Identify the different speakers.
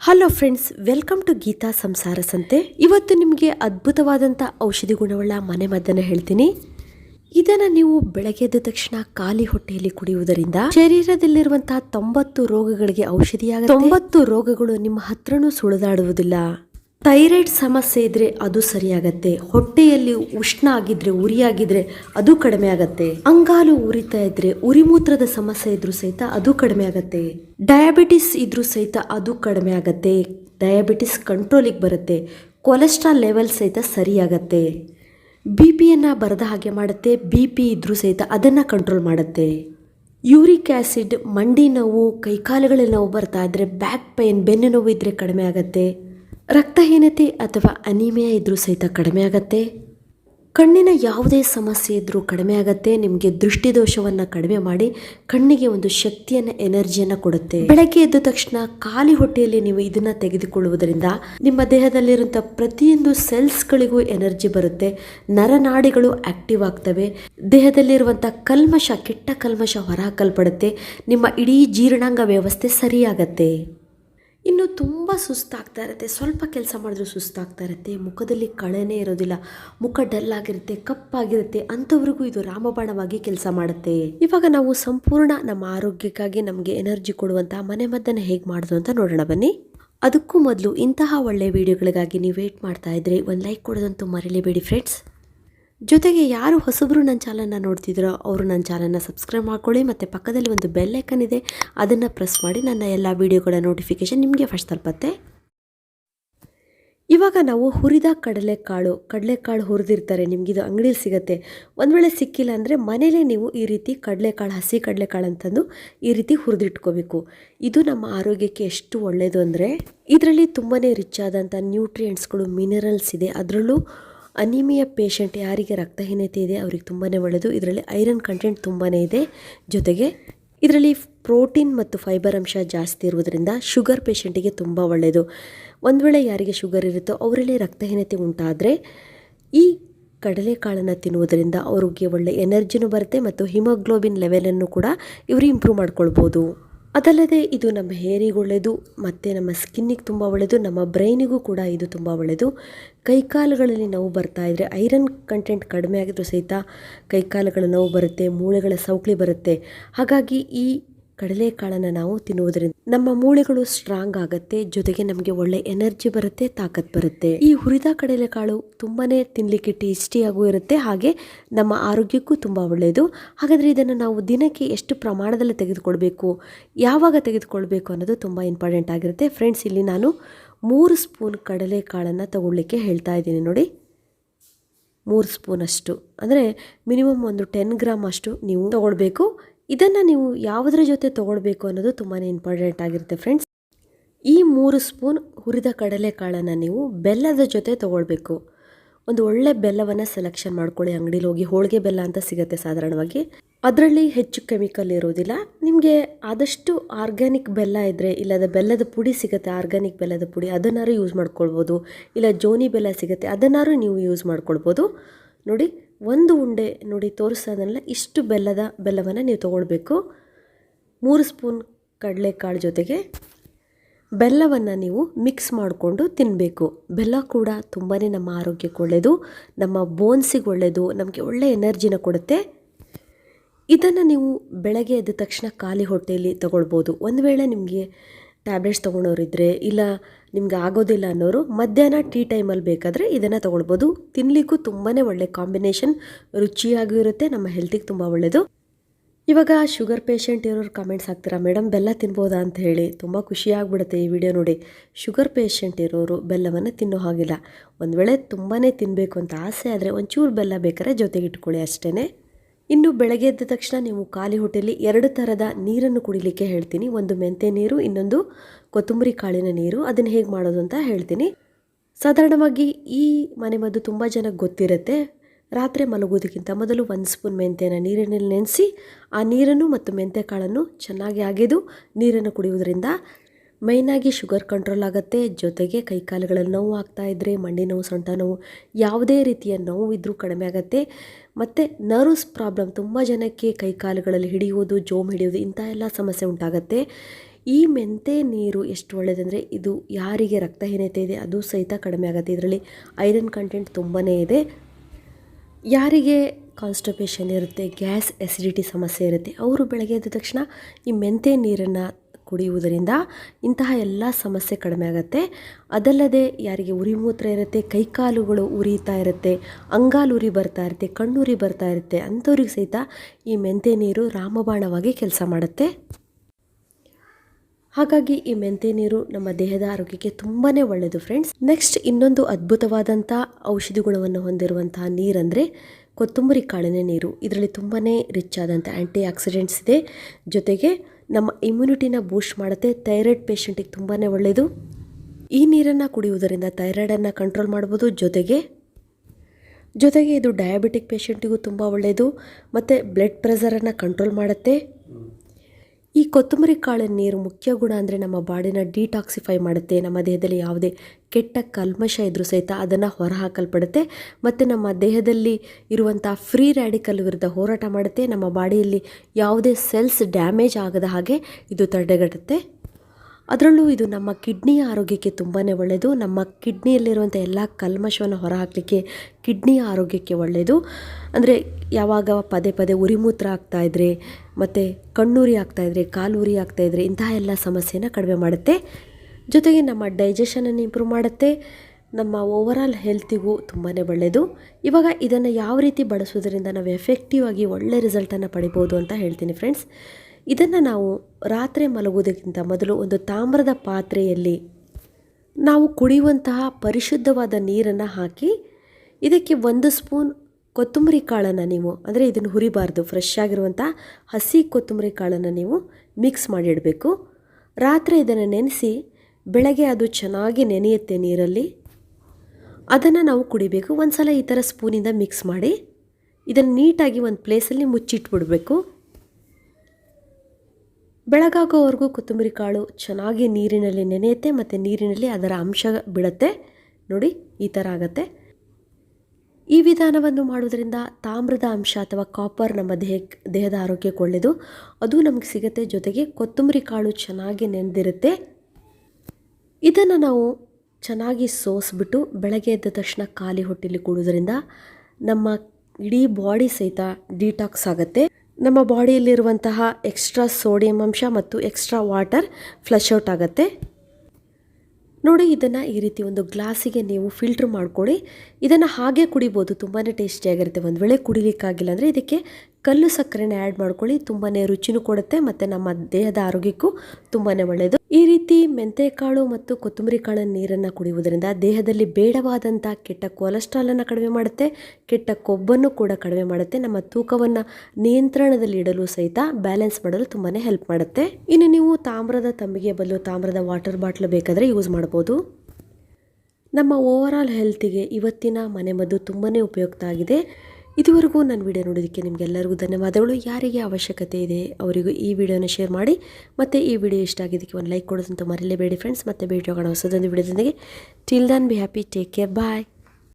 Speaker 1: Hello friends welcome to Geeta ಸಂಸಾರ ಸಂತೆ ಇವತ್ತು ನಿಮಗೆ ಅದ್ಭುತವಾದಂಥ ಔಷಧಿ ಗುಣವುಳ್ಳ ಮನೆ ಮದ್ದನ್ನು ಹೇಳ್ತೀನಿ. ಇದನ್ನು ನೀವು ಬೆಳಗ್ಗೆ ಎದ್ದ ತಕ್ಷಣ ಖಾಲಿ ಹೊಟ್ಟೆಯಲ್ಲಿ ಕುಡಿಯುವುದರಿಂದ ಶರೀರದಲ್ಲಿರುವಂತಹ ತೊಂಬತ್ತು ರೋಗಗಳಿಗೆ ಔಷಧಿಯಾಗ ತೊಂಬತ್ತು ರೋಗಗಳು ನಿಮ್ಮ ಹತ್ರನೂ ಸುಳಿದಾಡುವುದಿಲ್ಲ. ಥೈರಾಯ್ಡ್ ಸಮಸ್ಯೆ ಇದ್ರೆ ಅದು ಸರಿಯಾಗತ್ತೆ. ಹೊಟ್ಟೆಯಲ್ಲಿ ಉಷ್ಣ ಆಗಿದ್ರೆ ಉರಿಯಾಗಿದ್ರೆ ಅದು ಕಡಿಮೆ ಆಗತ್ತೆ. ಅಂಗಾಲು ಉರಿತಾ ಇದ್ರೆ, ಉರಿಮೂತ್ರದ ಸಮಸ್ಯೆ ಇದ್ರೂ ಸಹಿತ ಅದು ಕಡಿಮೆ ಆಗತ್ತೆ. ಡಯಾಬಿಟಿಸ್ ಇದ್ರೂ ಸಹಿತ ಅದು ಕಡಿಮೆ ಆಗತ್ತೆ. ಡಯಾಬಿಟಿಸ್ ಕಂಟ್ರೋಲಿಗೆ ಬರುತ್ತೆ. ಕೊಲೆಸ್ಟ್ರಾಲ್ ಲೆವೆಲ್ ಸಹಿತ ಸರಿಯಾಗತ್ತೆ. ಬಿ ಪಿಯನ್ನು ಬರದ ಹಾಗೆ ಮಾಡುತ್ತೆ. ಬಿ ಪಿ ಇದ್ರೂ ಸಹಿತ ಅದನ್ನು ಕಂಟ್ರೋಲ್ ಮಾಡುತ್ತೆ. ಯೂರಿಕ್ ಆ್ಯಸಿಡ್ ಮಂಡಿ ನೋವು, ಕೈಕಾಲುಗಳಲ್ಲಿ ನೋವು ಬರ್ತಾ ಇದ್ರೆ, ಬ್ಯಾಕ್ ಪೈನ್, ಬೆನ್ನು ನೋವು ಇದ್ರೆ ಕಡಿಮೆ ಆಗತ್ತೆ. ರಕ್ತಹೀನತೆ ಅಥವಾ ಅನಿಮಿಯಾ ಇದ್ದರೂ ಸಹಿತ ಕಡಿಮೆ ಆಗತ್ತೆ. ಕಣ್ಣಿನ ಯಾವುದೇ ಸಮಸ್ಯೆ ಇದ್ದರೂ ಕಡಿಮೆ ಆಗತ್ತೆ. ನಿಮಗೆ ದೃಷ್ಟಿದೋಷವನ್ನು ಕಡಿಮೆ ಮಾಡಿ ಕಣ್ಣಿಗೆ ಒಂದು ಶಕ್ತಿಯನ್ನು, ಎನರ್ಜಿಯನ್ನು ಕೊಡುತ್ತೆ. ಬೆಳಗ್ಗೆ ಎದ್ದ ತಕ್ಷಣ ಖಾಲಿ ಹೊಟ್ಟೆಯಲ್ಲಿ ನೀವು ಇದನ್ನ ತೆಗೆದುಕೊಳ್ಳುವುದರಿಂದ ನಿಮ್ಮ ದೇಹದಲ್ಲಿರುವಂಥ ಪ್ರತಿಯೊಂದು ಸೆಲ್ಸ್ಗಳಿಗೂ ಎನರ್ಜಿ ಬರುತ್ತೆ. ನರನಾಡಿಗಳು ಆಕ್ಟಿವ್ ಆಗ್ತವೆ. ದೇಹದಲ್ಲಿರುವಂಥ ಕಲ್ಮಶ, ಕೆಟ್ಟ ಕಲ್ಮಶ ಹೊರಹಾಕಲ್ಪಡುತ್ತೆ. ನಿಮ್ಮ ಇಡೀ ಜೀರ್ಣಾಂಗ ವ್ಯವಸ್ಥೆ ಸರಿಯಾಗತ್ತೆ. ಇನ್ನು ತುಂಬ ಸುಸ್ತಾಗ್ತಾ ಇರುತ್ತೆ. ಸ್ವಲ್ಪ ಕೆಲಸ ಮಾಡಿದ್ರೂ ಸುಸ್ತಾಗ್ತಾ ಇರುತ್ತೆ. ಮುಖದಲ್ಲಿ ಕಳೆನೇ ಇರೋದಿಲ್ಲ. ಮುಖ ಡಲ್ ಆಗಿರುತ್ತೆ ಕಪ್ಪಾಗಿರುತ್ತೆ ಅಂಥವ್ರಿಗೂ ಇದು ರಾಮಬಾಣವಾಗಿ ಕೆಲಸ ಮಾಡುತ್ತೆ. ಇವಾಗ ನಾವು ಸಂಪೂರ್ಣ ನಮ್ಮ ಆರೋಗ್ಯಕ್ಕಾಗಿ ನಮಗೆ ಎನರ್ಜಿ ಕೊಡುವಂತಹ ಮನೆ ಮದ್ದನ್ನು ಹೇಗೆ ಮಾಡೋದು ಅಂತ ನೋಡೋಣ ಬನ್ನಿ. ಅದಕ್ಕೂ ಮೊದಲು ಇಂತಹ ಒಳ್ಳೆಯ ವಿಡಿಯೋಗಳಿಗಾಗಿ ನೀವು ವೇಟ್ ಮಾಡ್ತಾ ಇದ್ರೆ ಒಂದು ಲೈಕ್ ಕೊಡೋದಂತೂ ಮರೀಲೇಬೇಡಿ ಫ್ರೆಂಡ್ಸ್. ಜೊತೆಗೆ ಯಾರು ಹೊಸಬರು ನನ್ನ ಚಾನಲ್ನ ನೋಡ್ತಿದ್ರೋ ಅವರು ನನ್ನ ಚಾನಲ್ನ ಸಬ್ಸ್ಕ್ರೈಬ್ ಮಾಡ್ಕೊಳ್ಳಿ ಮತ್ತು ಪಕ್ಕದಲ್ಲಿ ಒಂದು ಬೆಲ್ ಐಕನ್ ಇದೆ, ಅದನ್ನು ಪ್ರೆಸ್ ಮಾಡಿ ನನ್ನ ಎಲ್ಲ ವೀಡಿಯೋಗಳ ನೋಟಿಫಿಕೇಷನ್ ನಿಮಗೆ ಫಸ್ಟ್ ತಲುಪತ್ತೆ. ಇವಾಗ ನಾವು ಹುರಿದ ಕಡಲೆಕಾಳು ಕಡಲೆಕಾಳು ಹುರಿದಿರ್ತಾರೆ, ನಿಮಗಿದು ಅಂಗಡಿಯಲ್ಲಿ ಸಿಗುತ್ತೆ. ಒಂದು ವೇಳೆ ಸಿಕ್ಕಿಲ್ಲ ಅಂದರೆ ಮನೇಲೇ ನೀವು ಈ ರೀತಿ ಕಡಲೆಕಾಳು, ಹಸಿ ಕಡಲೆಕಾಳು ಅಂತಂದು ಈ ರೀತಿ ಹುರಿದಿಟ್ಕೋಬೇಕು. ಇದು ನಮ್ಮ ಆರೋಗ್ಯಕ್ಕೆ ಎಷ್ಟು ಒಳ್ಳೆಯದು ಅಂದರೆ, ಇದರಲ್ಲಿ ತುಂಬಾ ರಿಚ್ ಆದಂಥ ನ್ಯೂಟ್ರಿಯೆಂಟ್ಸ್ಗಳು ಮಿನರಲ್ಸ್ ಇದೆ. ಅದರಲ್ಲೂ ಅನಿಮಿಯಾ ಪೇಷಂಟ್ ಯಾರಿಗೆ ರಕ್ತಹೀನತೆ ಇದೆ ಅವ್ರಿಗೆ ತುಂಬಾ ಒಳ್ಳೆಯದು ಇದರಲ್ಲಿ ಐರನ್ ಕಂಟೆಂಟ್ ತುಂಬಾ ಇದೆ. ಜೊತೆಗೆ ಇದರಲ್ಲಿ ಪ್ರೋಟೀನ್ ಮತ್ತು ಫೈಬರ್ ಅಂಶ ಜಾಸ್ತಿ ಇರುವುದರಿಂದ ಶುಗರ್ ಪೇಷಂಟಿಗೆ ತುಂಬ ಒಳ್ಳೆಯದು ಒಂದು ವೇಳೆ ಯಾರಿಗೆ ಶುಗರ್ ಇರುತ್ತೋ ಅವರಲ್ಲಿ ರಕ್ತಹೀನತೆ ಉಂಟಾದರೆ ಈ ಕಡಲೆಕಾಳನ್ನು ತಿನ್ನುವುದರಿಂದ ಅವರಿಗೆ ಒಳ್ಳೆ ಎನರ್ಜಿನೂ ಬರುತ್ತೆ ಮತ್ತು ಹಿಮೋಗ್ಲೋಬಿನ್ ಲೆವೆಲನ್ನು ಕೂಡ ಇವರು ಇಂಪ್ರೂವ್ ಮಾಡ್ಕೊಳ್ಬೋದು. ಅದಲ್ಲದೆ ಇದು ನಮ್ಮ ಹೇರಿಗೆ ಒಳ್ಳೆಯದು ಮತ್ತು ನಮ್ಮ ಸ್ಕಿನ್ನಿಗೆ ತುಂಬ ಒಳ್ಳೆಯದು ನಮ್ಮ ಬ್ರೈನಿಗೂ ಕೂಡ ಇದು ತುಂಬ ಒಳ್ಳೆಯದು ಕೈಕಾಲುಗಳಲ್ಲಿ ನೋವು ಬರ್ತಾ ಇದ್ದರೆ ಐರನ್ ಕಂಟೆಂಟ್ ಕಡಿಮೆ ಆಗಿದ್ರೂ ಸಹಿತ ಕೈಕಾಲುಗಳ ನೋವು ಬರುತ್ತೆ, ಮೂಳೆಗಳ ಸೌಕಳಿ ಬರುತ್ತೆ. ಹಾಗಾಗಿ ಈ ಕಡಲೆಕಾಳನ್ನು ನಾವು ತಿನ್ನುವುದರಿಂದ ನಮ್ಮ ಮೂಳೆಗಳು ಸ್ಟ್ರಾಂಗ್ ಆಗುತ್ತೆ, ಜೊತೆಗೆ ನಮಗೆ ಒಳ್ಳೆ ಎನರ್ಜಿ ಬರುತ್ತೆ, ತಾಕತ್ ಬರುತ್ತೆ. ಈ ಹುರಿದ ಕಡಲೆಕಾಳು ತುಂಬಾನೇ ತಿನ್ಲಿಕ್ಕೆ ಟೇಸ್ಟಿಯಾಗೂ ಇರುತ್ತೆ, ಹಾಗೆ ನಮ್ಮ ಆರೋಗ್ಯಕ್ಕೂ ತುಂಬ ಒಳ್ಳೆಯದು ಹಾಗಾದರೆ ಇದನ್ನು ನಾವು ದಿನಕ್ಕೆ ಎಷ್ಟು ಪ್ರಮಾಣದಲ್ಲಿ ತೆಗೆದುಕೊಳ್ಬೇಕು, ಯಾವಾಗ ತೆಗೆದುಕೊಳ್ಬೇಕು ಅನ್ನೋದು ತುಂಬ ಇಂಪಾರ್ಟೆಂಟ್ ಆಗಿರುತ್ತೆ. ಫ್ರೆಂಡ್ಸ್ ಇಲ್ಲಿ ನಾನು ಮೂರು ಸ್ಪೂನ್ ಕಡಲೆಕಾಳನ್ನು ತಗೊಳ್ಳಿಕ್ಕೆ ಹೇಳ್ತಾ ಇದ್ದೀನಿ ನೋಡಿ. ಮೂರು ಸ್ಪೂನಷ್ಟು ಅಂದರೆ ಮಿನಿಮಮ್ ಒಂದು ಟೆನ್ ಗ್ರಾಮ್ ಅಷ್ಟು ನೀವು ತಗೊಳ್ಬೇಕು. ಇದನ್ನು ನೀವು ಯಾವುದರ ಜೊತೆ ತೊಗೊಳ್ಬೇಕು ಅನ್ನೋದು ತುಂಬಾ ಇಂಪಾರ್ಟೆಂಟ್ ಆಗಿರುತ್ತೆ ಫ್ರೆಂಡ್ಸ್ ಈ ಮೂರು ಸ್ಪೂನ್ ಹುರಿದ ಕಡಲೆಕಾಳನ್ನು ನೀವು ಬೆಲ್ಲದ ಜೊತೆ ತೊಗೊಳ್ಬೇಕು. ಒಂದು ಒಳ್ಳೆ ಬೆಲ್ಲವನ್ನು ಸೆಲೆಕ್ಷನ್ ಮಾಡ್ಕೊಳ್ಳಿ. ಅಂಗಡಿಲಿ ಹೋಗಿ ಹೋಳಿಗೆ ಬೆಲ್ಲ ಅಂತ ಸಿಗುತ್ತೆ ಸಾಧಾರಣವಾಗಿ. ಅದರಲ್ಲಿ ಹೆಚ್ಚು ಕೆಮಿಕಲ್ ಇರೋದಿಲ್ಲ ನಿಮಗೆ ಆದಷ್ಟು ಆರ್ಗ್ಯಾನಿಕ್ ಬೆಲ್ಲ ಇದ್ದರೆ ಇಲ್ಲದ ಬೆಲ್ಲದ ಪುಡಿ ಸಿಗುತ್ತೆ ಆರ್ಗ್ಯಾನಿಕ್ ಬೆಲ್ಲದ ಪುಡಿ ಅದನ್ನಾರು ಯೂಸ್ ಮಾಡ್ಕೊಳ್ಬೋದು. ಇಲ್ಲ ಜೋನಿ ಬೆಲ್ಲ ಸಿಗುತ್ತೆ, ಅದನ್ನಾರು ನೀವು ಯೂಸ್ ಮಾಡ್ಕೊಳ್ಬೋದು. ನೋಡಿ ಒಂದು ಉಂಡೆ ನೋಡಿ ತೋರಿಸೋದನ್ನೆಲ್ಲ ಇಷ್ಟು ಬೆಲ್ಲದ ಬೆಲ್ಲವನ್ನು ನೀವು ತೊಗೊಳ್ಬೇಕು. ಮೂರು ಸ್ಪೂನ್ ಕಡಲೆಕಾಳು ಜೊತೆಗೆ ಬೆಲ್ಲವನ್ನು ನೀವು ಮಿಕ್ಸ್ ಮಾಡಿಕೊಂಡು ತಿನ್ನಬೇಕು ಬೆಲ್ಲ ಕೂಡ ತುಂಬಾ ನಮ್ಮ ಆರೋಗ್ಯಕ್ಕೆ ಒಳ್ಳೆಯದು ನಮ್ಮ ಬೋನ್ಸಿಗೆ ಒಳ್ಳೆಯದು ನಮಗೆ ಒಳ್ಳೆಯ ಎನರ್ಜಿನ ಕೊಡುತ್ತೆ. ಇದನ್ನು ನೀವು ಬೆಳಗ್ಗೆ ಎದ್ದ ತಕ್ಷಣ ಖಾಲಿ ಹೊಟ್ಟೆಯಲ್ಲಿ ತಗೊಳ್ಬೋದು. ಒಂದು ವೇಳೆ ನಿಮಗೆ ಟ್ಯಾಬ್ಲೆಟ್ಸ್ ತೊಗೊಳೋರಿದ್ದರೆ ಇಲ್ಲ ನಿಮ್ಗೆ ಆಗೋದಿಲ್ಲ ಅನ್ನೋರು ಮಧ್ಯಾಹ್ನ ಟೀ ಟೈಮಲ್ಲಿ ಬೇಕಾದರೆ ಇದನ್ನು ತೊಗೊಳ್ಬೋದು. ತಿನ್ನಲಿಕ್ಕೂ ತುಂಬಾ ಒಳ್ಳೆ ಕಾಂಬಿನೇಷನ್ ರುಚಿಯಾಗೂ ಇರುತ್ತೆ ನಮ್ಮ ಹೆಲ್ತಿಗೆ ತುಂಬ ಒಳ್ಳೆಯದು ಇವಾಗ ಶುಗರ್ ಪೇಷಂಟ್ ಇರೋರು ಕಮೆಂಟ್ಸ್ ಹಾಕ್ತೀರಾ? ಮೇಡಮ್ ಬೆಲ್ಲ ತಿನ್ಬೋದಾ? ಅಂತ ಹೇಳಿ ತುಂಬ ಖುಷಿಯಾಗ್ಬಿಡುತ್ತೆ ಈ ವಿಡಿಯೋ ನೋಡಿ. ಶುಗರ್ ಪೇಷಂಟ್ ಇರೋರು ಬೆಲ್ಲವನ್ನು ತಿನ್ನೋ ಹಾಗಿಲ್ಲ. ಒಂದು ವೇಳೆ ತುಂಬಾ ತಿನ್ನಬೇಕು ಅಂತ ಆಸೆ ಆದರೆ ಒಂಚೂರು ಬೆಲ್ಲ ಬೇಕಾದ್ರೆ ಜೊತೆಗೆ ಇಟ್ಕೊಳ್ಳಿ ಅಷ್ಟೇ ಇನ್ನು ಬೆಳಗ್ಗೆ ಎದ್ದ ತಕ್ಷಣ ನೀವು ಖಾಲಿ ಹೊಟ್ಟೆಯಲ್ಲಿ ಎರಡು ಥರದ ನೀರನ್ನು ಕುಡಿಲಿಕ್ಕೆ ಹೇಳ್ತೀನಿ. ಒಂದು ಮೆಂತೆ ನೀರು, ಇನ್ನೊಂದು ಕೊತ್ತಂಬರಿ ಕಾಳಿನ ನೀರು. ಅದನ್ನು ಹೇಗೆ ಮಾಡೋದು ಅಂತ ಹೇಳ್ತೀನಿ. ಸಾಧಾರಣವಾಗಿ ಈ ಮನೆಮದ್ದು ತುಂಬ ಜನಕ್ಕೆ ಗೊತ್ತಿರುತ್ತೆ. ರಾತ್ರಿ ಮಲಗೋದಕ್ಕಿಂತ ಮೊದಲು ಒಂದು ಸ್ಪೂನ್ ಮೆಂತೆಯನ್ನು ನೀರಿನಲ್ಲಿ ನೆನೆಸಿ, ಆ ನೀರನ್ನು ಮತ್ತು ಮೆಂತೆ ಕಾಳನ್ನು ಚೆನ್ನಾಗಿ ಅಗೆದು ನೀರನ್ನು ಕುಡಿಯುವುದರಿಂದ ಮೈನಾಗಿ ಶುಗರ್ ಕಂಟ್ರೋಲ್ ಆಗುತ್ತೆ, ಜೊತೆಗೆ ಕೈಕಾಲುಗಳಲ್ಲಿ ನೋವು ಆಗ್ತಾ ಇದ್ದರೆ ಮಂಡಿ ನೋವು, ಸೊಂಟ ನೋವು, ಯಾವುದೇ ರೀತಿಯ ನೋವು ಇದ್ದರೂ ಕಡಿಮೆ ಆಗುತ್ತೆ. ಮತ್ತು ನರ್ವ್ಸ್ ಪ್ರಾಬ್ಲಮ್ ತುಂಬ ಜನಕ್ಕೆ ಕೈಕಾಲುಗಳಲ್ಲಿ ಹಿಡಿಯುವುದು, ಜೋಮ್ ಹಿಡಿಯೋದು ಇಂಥ ಎಲ್ಲ ಸಮಸ್ಯೆ ಉಂಟಾಗುತ್ತೆ. ಈ ಮೆಂತೆ ನೀರು ಎಷ್ಟು ಒಳ್ಳೆಯದಂದರೆ ಇದು ಯಾರಿಗೆ ರಕ್ತಹೀನತೆ ಇದೆ ಅದು ಸಹಿತ ಕಡಿಮೆ ಆಗುತ್ತೆ. ಇದರಲ್ಲಿ ಐರನ್ ಕಂಟೆಂಟ್ ತುಂಬಾ ಇದೆ. ಯಾರಿಗೆ ಕಾನ್ಸ್ಟಿಪೇಷನ್ ಇರುತ್ತೆ, ಗ್ಯಾಸ್ ಎಸಿಡಿಟಿ ಸಮಸ್ಯೆ ಇರುತ್ತೆ, ಅವರು ಬೆಳಗ್ಗೆ ಎದ್ದ ತಕ್ಷಣ ಈ ಮೆಂತೆ ನೀರನ್ನು ಕುಡಿಯುವುದರಿಂದ ಇಂತಹ ಎಲ್ಲ ಸಮಸ್ಯೆ ಕಡಿಮೆ ಆಗುತ್ತೆ. ಅದಲ್ಲದೆ ಯಾರಿಗೆ ಉರಿ ಮೂತ್ರ ಇರುತ್ತೆ ಕೈಕಾಲುಗಳು ಉರಿತಾ ಇರುತ್ತೆ, ಅಂಗಾಲು ಉರಿ ಬರ್ತಾ ಇರುತ್ತೆ, ಕಣ್ಣುರಿ ಬರ್ತಾ ಇರುತ್ತೆ, ಅಂಥವ್ರಿಗೆ ಸಹಿತ ಈ ಮೆಂತೆ ನೀರು ರಾಮಬಾಣವಾಗಿ ಕೆಲಸ ಮಾಡುತ್ತೆ. ಹಾಗಾಗಿ ಈ ಮೆಂತೆ ನೀರು ನಮ್ಮ ದೇಹದ ಆರೋಗ್ಯಕ್ಕೆ ತುಂಬಾ ಒಳ್ಳೆಯದು ಫ್ರೆಂಡ್ಸ್. ನೆಕ್ಸ್ಟ್ ಇನ್ನೊಂದು ಅದ್ಭುತವಾದಂಥ ಔಷಧಿ ಗುಣವನ್ನು ಹೊಂದಿರುವಂತಹ ನೀರಂದರೆ ಕೊತ್ತಂಬರಿ ಕಾಳಿನ ನೀರು. ಇದರಲ್ಲಿ ತುಂಬಾ ರಿಚ್ ಆದಂಥ ಆ್ಯಂಟಿ ಆಕ್ಸಿಡೆಂಟ್ಸ್ ಇದೆ. ಜೊತೆಗೆ ನಮ್ಮ ಇಮ್ಯುನಿಟಿನ ಬೂಸ್ಟ್ ಮಾಡುತ್ತೆ. ಥೈರಾಯ್ಡ್ ಪೇಷಂಟಿಗೆ ತುಂಬಾ ಒಳ್ಳೆಯದು ಈ ನೀರನ್ನು ಕುಡಿಯುವುದರಿಂದ ಥೈರಾಯ್ಡನ್ನು ಕಂಟ್ರೋಲ್ ಮಾಡ್ಬೋದು. ಜೊತೆಗೆ ಜೊತೆಗೆ ಇದು ಡಯಾಬಿಟಿಕ್ ಪೇಷಂಟಿಗೂ ತುಂಬ ಒಳ್ಳೆಯದು ಮತ್ತು ಬ್ಲಡ್ ಪ್ರೆಷರನ್ನು ಕಂಟ್ರೋಲ್ ಮಾಡುತ್ತೆ. ಈ ಕೊತ್ತಂಬರಿ ಕಾಳಿನ ನೀರು ಮುಖ್ಯ ಗುಣ ಅಂದರೆ ನಮ್ಮ ಬಾಡಿನ ಡಿಟಾಕ್ಸಿಫೈ ಮಾಡುತ್ತೆ. ನಮ್ಮ ದೇಹದಲ್ಲಿ ಯಾವುದೇ ಕೆಟ್ಟ ಕಲ್ಮಶ ಇದ್ರೂ ಸಹಿತ ಅದನ್ನು ಹೊರಹಾಕಲ್ಪಡುತ್ತೆ. ಮತ್ತು ನಮ್ಮ ದೇಹದಲ್ಲಿ ಇರುವಂಥ ಫ್ರೀ ರ್ಯಾಡಿಕಲ್ ವಿರುದ್ಧ ಹೋರಾಟ ಮಾಡುತ್ತೆ. ನಮ್ಮ ಬಾಡಿಯಲ್ಲಿ ಯಾವುದೇ ಸೆಲ್ಸ್ ಡ್ಯಾಮೇಜ್ ಆಗದ ಹಾಗೆ ಇದು ತಡೆಗಟ್ಟುತ್ತೆ. ಅದರಲ್ಲೂ ಇದು ನಮ್ಮ ಕಿಡ್ನಿಯ ಆರೋಗ್ಯಕ್ಕೆ ತುಂಬಾ ಒಳ್ಳೆಯದು ನಮ್ಮ ಕಿಡ್ನಿಯಲ್ಲಿರುವಂಥ ಎಲ್ಲ ಕಲ್ಮಶವನ್ನು ಹೊರಹಾಕಲಿಕ್ಕೆ ಕಿಡ್ನಿಯ ಆರೋಗ್ಯಕ್ಕೆ ಒಳ್ಳೆಯದು ಅಂದರೆ ಯಾವಾಗ ಪದೇ ಪದೇ ಉರಿಮೂತ್ರ ಆಗ್ತಾಯಿದ್ರೆ ಮತ್ತು ಕಣ್ಣುರಿ ಆಗ್ತಾಯಿದ್ರೆ ಕಾಲುರಿ ಆಗ್ತಾಯಿದ್ರೆ ಇಂತಹ ಎಲ್ಲ ಸಮಸ್ಯೆನ ಕಡಿಮೆ ಮಾಡುತ್ತೆ. ಜೊತೆಗೆ ನಮ್ಮ ಡೈಜೆಷನನ್ನು ಇಂಪ್ರೂವ್ ಮಾಡುತ್ತೆ. ನಮ್ಮ ಓವರಾಲ್ ಹೆಲ್ತಿಗೂ ತುಂಬಾ ಒಳ್ಳೆಯದು ಇವಾಗ ಇದನ್ನು ಯಾವ ರೀತಿ ಬಳಸೋದ್ರಿಂದ ನಾವು ಎಫೆಕ್ಟಿವ್ ಆಗಿ ಒಳ್ಳೆ ರಿಸಲ್ಟನ್ನು ಪಡಿಬೋದು ಅಂತ ಹೇಳ್ತೀನಿ ಫ್ರೆಂಡ್ಸ್ ಇದನ್ನು ನಾವು ರಾತ್ರಿ ಮಲಗುವುದಕ್ಕಿಂತ ಮೊದಲು ಒಂದು ತಾಮ್ರದ ಪಾತ್ರೆಯಲ್ಲಿ ನಾವು ಕುಡಿಯುವಂತಹ ಪರಿಶುದ್ಧವಾದ ನೀರನ್ನು ಹಾಕಿ ಇದಕ್ಕೆ ಒಂದು ಸ್ಪೂನ್ ಕೊತ್ತಂಬರಿ ಕಾಳನ್ನು ನೀವು, ಅಂದರೆ ಇದನ್ನು ಹುರಿಬಾರ್ದು ಫ್ರೆಶ್ ಆಗಿರುವಂಥ ಹಸಿ ಕೊತ್ತಂಬರಿ ಕಾಳನ್ನು ನೀವು ಮಿಕ್ಸ್ ಮಾಡಿಡಬೇಕು. ರಾತ್ರಿ ಇದನ್ನು ನೆನೆಸಿ ಬೆಳಗ್ಗೆ ಅದು ಚೆನ್ನಾಗಿ ನೆನೆಯುತ್ತೆ ನೀರಲ್ಲಿ, ಅದನ್ನು ನಾವು ಕುಡಿಬೇಕು. ಒಂದು ಸಲ ಈ ಥರ ಸ್ಪೂನಿಂದ ಮಿಕ್ಸ್ ಮಾಡಿ ಇದನ್ನು ನೀಟಾಗಿ ಒಂದು ಪ್ಲೇಸಲ್ಲಿ ಮುಚ್ಚಿಟ್ಬಿಡಬೇಕು. ಬೆಳಗಾಗೋವರೆಗೂ ಕೊತ್ತಂಬರಿ ಕಾಳು ಚೆನ್ನಾಗಿ ನೀರಿನಲ್ಲಿ ನೆನೆಯುತ್ತೆ ಮತ್ತು ನೀರಿನಲ್ಲಿ ಅದರ ಅಂಶ ಬೀಳುತ್ತೆ. ನೋಡಿ, ಈ ಥರ ಆಗುತ್ತೆ. ಈ ವಿಧಾನವನ್ನು ಮಾಡೋದರಿಂದ ತಾಮ್ರದ ಅಂಶ ಅಥವಾ ಕಾಪರ್ ನಮ್ಮ ದೇಹಕ್ಕೆ ದೇಹದ ಆರೋಗ್ಯಕ್ಕೆ ಒಳ್ಳೆಯದು. ಅದು ನಮಗೆ ಸಿಗುತ್ತೆ. ಜೊತೆಗೆ ಕೊತ್ತಂಬರಿ ಕಾಳು ಚೆನ್ನಾಗಿ ನೆನೆದಿರುತ್ತೆ. ಇದನ್ನು ನಾವು ಚೆನ್ನಾಗಿ ಸೋಸಿಬಿಟ್ಟು ಬೆಳಗ್ಗೆ ಎದ್ದ ತಕ್ಷಣ ಖಾಲಿ ಹೊಟ್ಟೆಲಿ ಕೂಡೋದ್ರಿಂದ ನಮ್ಮ ಇಡೀ ಬಾಡಿ ಸಹಿತ ಡಿಟಾಕ್ಸ್ ಆಗುತ್ತೆ. ನಮ್ಮ ಬಾಡಿಯಲ್ಲಿರುವಂತಹ ಎಕ್ಸ್ಟ್ರಾ ಸೋಡಿಯಂ ಅಂಶ ಮತ್ತು ಎಕ್ಸ್ಟ್ರಾ ವಾಟರ್ ಫ್ಲಶ್ ಔಟ್ ಆಗುತ್ತೆ. ನೋಡಿ, ಇದನ್ನು ಈ ರೀತಿ ಒಂದು ಗ್ಲಾಸಿಗೆ ನೀವು ಫಿಲ್ಟ್ರ್ ಮಾಡಿಕೊಡಿ. ಇದನ್ನು ಹಾಗೆ ಕುಡಿಬೋದು ತುಂಬಾ ಟೇಸ್ಟಿಯಾಗಿರುತ್ತೆ ಒಂದು ವೇಳೆ ಕುಡಿಲಿಕ್ಕಾಗಿಲ್ಲ ಅಂದರೆ ಇದಕ್ಕೆ ಕಲ್ಲು ಸಕ್ಕರೆನ ಆ್ಯಡ್ ಮಾಡ್ಕೊಳ್ಳಿ. ತುಂಬಾ ರುಚಿನೂ ಕೊಡುತ್ತೆ ಮತ್ತು ನಮ್ಮ ದೇಹದ ಆರೋಗ್ಯಕ್ಕೂ ತುಂಬಾ ಒಳ್ಳೆಯದು ಈ ರೀತಿ ಮೆಂತೆಕಾಳು ಮತ್ತು ಕೊತ್ತಂಬರಿ ಕಾಳಿನ ನೀರನ್ನು ಕುಡಿಯುವುದರಿಂದ ದೇಹದಲ್ಲಿ ಬೇಡವಾದಂಥ ಕೆಟ್ಟ ಕೊಲೆಸ್ಟ್ರಾಲನ್ನು ಕಡಿಮೆ ಮಾಡುತ್ತೆ. ಕೆಟ್ಟ ಕೊಬ್ಬನ್ನು ಕೂಡ ಕಡಿಮೆ ಮಾಡುತ್ತೆ. ನಮ್ಮ ತೂಕವನ್ನು ನಿಯಂತ್ರಣದಲ್ಲಿ ಇಡಲು ಸಹಿತ ಬ್ಯಾಲೆನ್ಸ್ ಮಾಡಲು ತುಂಬಾ ಹೆಲ್ಪ್ ಮಾಡುತ್ತೆ. ಇನ್ನು ನೀವು ತಾಮ್ರದ ತಂಬಿಗೆ ಬದಲು ತಾಮ್ರದ ವಾಟರ್ ಬಾಟ್ಲ್ ಬೇಕಾದರೆ ಯೂಸ್ ಮಾಡ್ಬೋದು ನಮ್ಮ ಓವರ್ ಆಲ್ ಹೆಲ್ತಿಗೆ ಇವತ್ತಿನ ಮನೆಮದ್ದು ತುಂಬಾ ಉಪಯುಕ್ತ ಆಗಿದೆ. ಇದುವರೆಗೂ ನನ್ನ ವಿಡಿಯೋ ನೋಡೋದಕ್ಕೆ ನಿಮಗೆಲ್ಲರಿಗೂ ಧನ್ಯವಾದಗಳು. ಯಾರಿಗೆ ಅವಶ್ಯಕತೆ ಇದೆ ಅವರಿಗೂ ಈ ವಿಡಿಯೋನ ಶೇರ್ ಮಾಡಿ. ಮತ್ತು ಈ ವಿಡಿಯೋ ಇಷ್ಟ ಆಗಿದ್ದಕ್ಕೆ ಒಂದು ಲೈಕ್ ಕೊಡೋದಂತ ಮರಿಲೇಬೇಡಿ ಫ್ರೆಂಡ್ಸ್ ಮತ್ತೆ ಭೇಟಿ ಹೋಗೋಣ ಹೊಸದೊಂದು ವಿಡಿಯೋದೊಂದಿಗೆ. Till then be happy take care bye